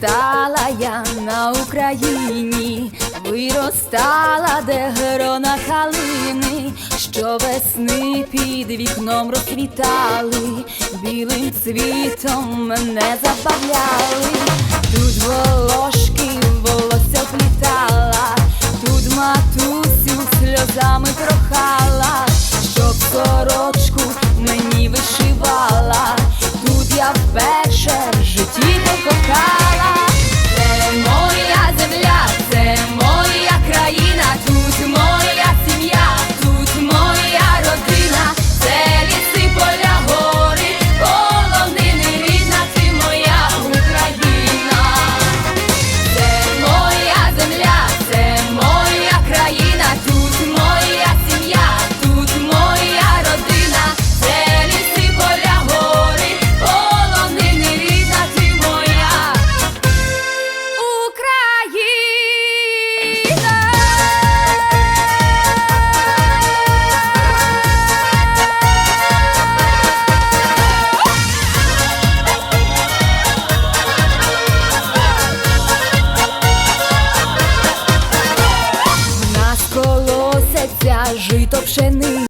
Стала я на Україні, виростала, де грона калини, що весни під вікном розквітали, білим цвітом мене забавляли, тут волошки волосся плітала, тут матусю сльозами прохала, щоб сорочку мені вишивала, тут я ввечері Це жито пшени.